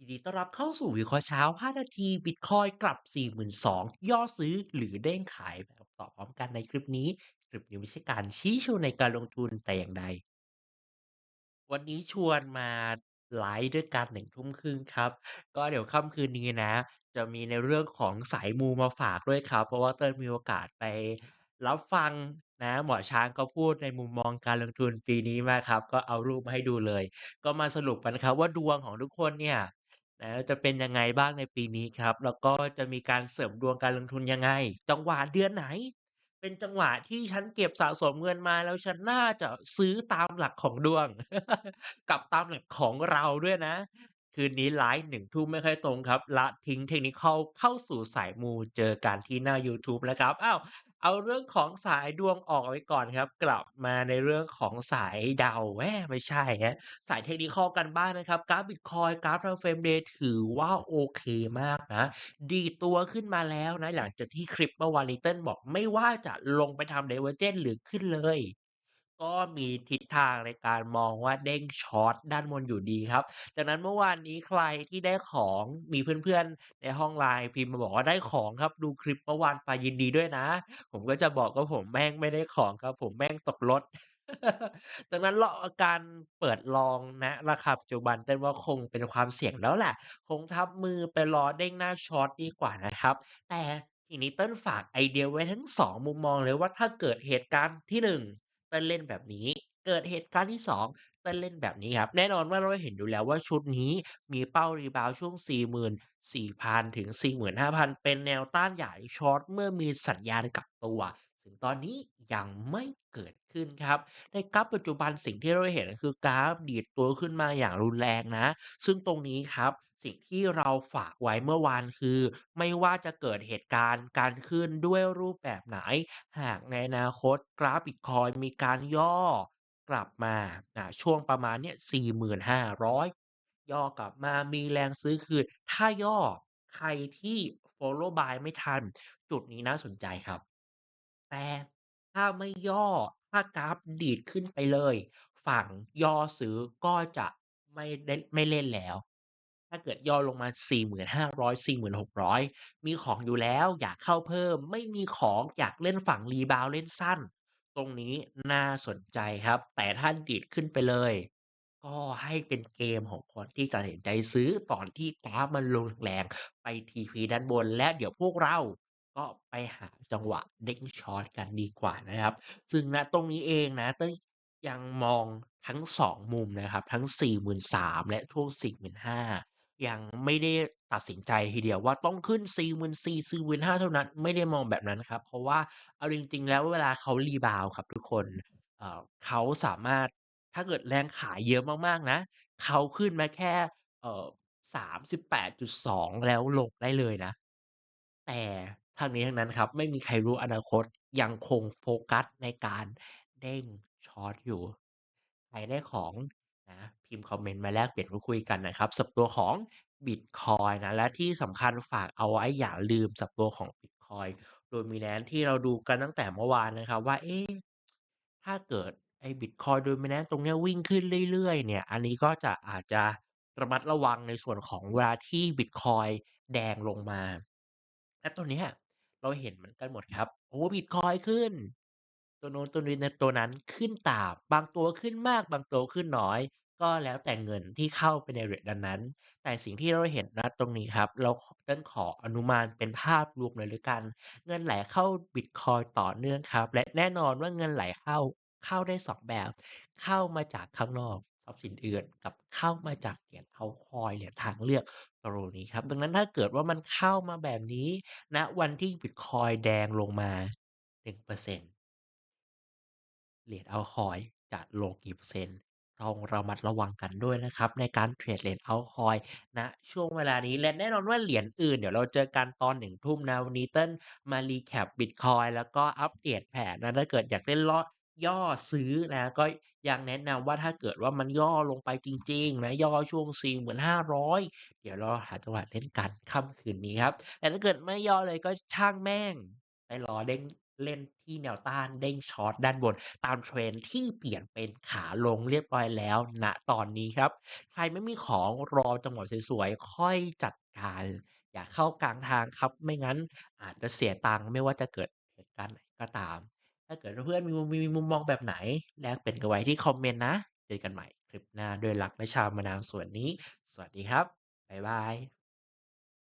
ยินดีต้อนรับเข้าสู่วิเคราะห์เช้า 5 นาทีบิตคอยกลับ 42,000 ย่อซื้อหรือเด้งขายแบบตอบพร้อมกันในคลิปนี้ คลิปนี้ไม่ใช่การชี้ชวนในการลงทุนแต่อย่างใด วันนี้ชวนมาไลฟ์ด้วยกัน1ทุ่มครึ่งครับ ก็เดี๋ยวค่ำคืนนี้นะ จะมีในเรื่องของสายมูมาฝากด้วยครับ เพราะว่าเต้ยมีโอกาสไปรับฟังนะหมอช้างเขาพูดในมุมมองการลงทุนปีนี้มาครับ ก็เอารูปมาให้ดูเลย ก็มาสรุปกันครับว่าดวงของทุกคนเนี่ย นะ จะเป็นยังไงบ้างในปีนี้ครับ แล้วก็จะมีการเสริมดวงการลงทุนยังไง จังหวะเดือนไหน เป็นจังหวะที่ฉันเก็บสะสมเงินมา แล้วฉันน่าจะซื้อตามหลักของดวง กับตามหลักของเราด้วยนะ คืนนี้ไลฟ์1ทุ่มไม่ค่อยตรงครับ ละทิ้ง Technical เข้าสู่สายมูเจอกันที่หน้ายูทูบนะครับอ้าวเอาเรื่องของสายดวงออกไว้ก่อนครับ กลับมาในเรื่องของสายเดาแหมไม่ใช่ครับสาย Technical กันบ้างนะครับ กราฟบิตคอยกราฟทาง Frame Day ถือว่าโอเคมากนะ ดีตัวขึ้นมาแล้วนะ หลังจากที่คลิปเมื่อวานนี้เติ้ลบอกไม่ว่าจะลงไปทำ Divergence หรือขึ้นเลย ก็มีทิศทางในการมองว่าเด้งช็อตด้านบนอยู่ดีครับดังนั้นเมื่อวานนี้ใครที่ได้ของมีเพื่อนๆ ในห้อง LINE พิมพ์มาบอกว่าได้ของครับดูคลิปเมื่อวานไปยินดีด้วยนะ ผมก็จะบอกว่าผมแม่งไม่ได้ของครับ ผมแม่งตกรถ ดังนั้นรอการเปิดลองณราคาปัจจุบันเต้นว่าคงเป็นความเสี่ยงแล้วแหละ คงทับมือไปรอเด้งหน้าช็อตดีกว่านะครับ แต่ทีนี้เติ้ลฝากไอเดียไว้ทั้ง 2 มุมมองเลยว่าถ้าเกิดเหตุการณ์ที่ 1 เต้นเล่นแบบนี้ เกิดเหตุการณ์ที่ 2 เต้นเล่นแบบนี้ครับ แน่นอนว่าเราเห็นอยู่แล้วว่าชุดนี้มีเป้ารีบาวด์ช่วง 44,000 ถึง 45,000 เป็นแนวต้านใหญ่ช็อตเมื่อมีสัญญาณกลับตัวึงตอนนี้ยังไม่เกิดขึ้นครับ ในกราฟปัจจุบันสิ่งที่เราเห็นคือกราฟดีดตัวขึ้นมาอย่างรุนแรงนะ ซึ่งตรงนี้ครับสิ่งที่เราฝากไว้เมื่อวานคือ ไม่ว่าจะเกิดเหตุการณ์การขึ้นด้วยรูปแบบไหน หากในอนาคตกราฟบิตคอยมีการย่อกลับมาช่วงประมาณเนี้ย4,500 ย่อกลับมามีแรงซื้อคืน ถ้าย่อใครที่ Follow by ไม่ทัน จุดนี้น่าสนใจครับ แต่ถ้าไม่ย่อ ถ้ากราฟดีดขึ้นไปเลย ฝั่งย่อซื้อก็จะไม่ได้ไม่เล่นแล้ว ถ้าเกิดย่อลงมา 4,500 4,600 มีของอยู่แล้วอยากเข้าเพิ่ม ไม่มีของอยากเล่นฝั่งรีบาวเล่นสั้น ตรงนี้น่าสนใจครับ แต่ถ้าดีดขึ้นไปเลย ก็ให้เป็นเกมของคนที่ตัดสินใจซื้อตอนที่กราฟมันลงแรงไป TP ด้านบนและเดี๋ยวพวกเรา ก็ไปหาจังหวะเด้งช็อตกันดีกว่านะครับ ซึ่งณตรงนี้เองนะเต้ยยังมองทั้ง 2 มุมนะครับ ทั้ง 43,000 และช่วง 45,000 ยังไม่ได้ตัดสินใจทีเดียวว่าต้องขึ้น 44,000 45,000 เท่านั้น ไม่ได้มองแบบนั้นครับ เพราะว่าเอาจริง ๆ แล้วเวลาเขารีบาวครับทุกคนเเขาสามารถถ้าเกิดแรงขายเยอะมากๆนะ เขาขึ้นมาแค่เอ่อ38.2 แล้วลงได้เลยนะ แต่ ทั้งนี้ทั้งนั้นครับ ไม่มีใครรู้อนาคตยังคงโฟกัสในการเด้งช็อตอยู่ ใครได้ของนะพิมพ์คอมเมนต์มาแลกเปลี่ยนพูดคุยกันนะครับสับตัวของบิตคอยน์นะและที่สำคัญฝากเอาไว้อย่าลืมสับตัวของบิตคอยน์ Dominance ที่เราดูกันตั้งแต่เมื่อวานนะครับว่าเอ๊ะถ้าเกิดไอ้บิตคอยน์ Dominance ตรงเนี้ยวิ่งขึ้นเรื่อยๆ เนี่ย อันนี้ก็จะอาจจะระมัดระวังในส่วนของเวลาที่บิตคอยแดงลงมา และตัวเนี้ย เราเห็นเหมือนกันหมดครับ โอ้บิตคอยขึ้น ตัวโน้นตัวนี้นะตัวนั้นขึ้นตาม บางตัวขึ้นมาก บางตัวขึ้นน้อย ก็แล้วแต่เงินที่เข้าไปในเรตนั้น แต่สิ่งที่เราเห็นณตรงนี้ครับ เราติ้ลขออนุมานเป็นภาพรวมเลยแล้วกัน เงินไหลเข้าบิตคอยต่อเนื่องครับ และแน่นอนว่าเงินไหลเข้าเข้าได้2แบบ เข้ามาจากข้างนอก ทรัพย์สินอื่นกับเข้ามาจากเหรียญเอัลต์คอยเหรียญทางเลือกตรงนี้ครับ ดังนั้นถ้าเกิดว่ามันเข้ามาแบบนี้ณวันที่บิตคอยแดงลงมา1%เหรียญเอัลต์คอยจะลงกี่เปอร์เซ็นต์ต้องระมัดระวังกันด้วยนะครับ ในการเทรดเหรียญเอัลต์คอยน์ณช่วงเวลานี้และแน่นอนว่าเหรียญอื่น เดี๋ยวเราเจอกันตอน1ทุ่มนะวันนี้เติ้ลมา recap บิตคอยแล้วก็อัปเดตแผนนะถ้าเกิดอยากเล่นล่อ ย่อซื้อนะ ก็ยังแนะนำว่าถ้าเกิดว่ามันย่อลงไปจริงๆนะย่อช่วง4,500เดี๋ยวเราหาจังหวะเล่นกันค่ำคืนนี้ครับ แต่ถ้าเกิดไม่ย่อเลยก็ช่างแม่ง ไปรอเด้งเล่นที่แนวต้านเด้งช็อตด้านบน ตาม trend ที่เปลี่ยนเป็นขาลงเรียบร้อยแล้วณตอนนี้ครับ ใครไม่มีของรอจังหวะสวยๆค่อยจัดการ อย่าเข้ากลางทางครับ ไม่งั้นอาจจะเสียตังค์ไม่ว่าจะเกิดเหตุการณ์ไหนก็ตาม ถ้าเกิดเพื่อนมีมุมมีมุมมองแบบไหน แลกเปลี่ยนกันไว้ที่คอมเมนต์นะ เจอกันใหม่คลิปหน้าด้วยรักและชาวมะนาวส่วนนี้ สวัสดีครับ บ๊ายบาย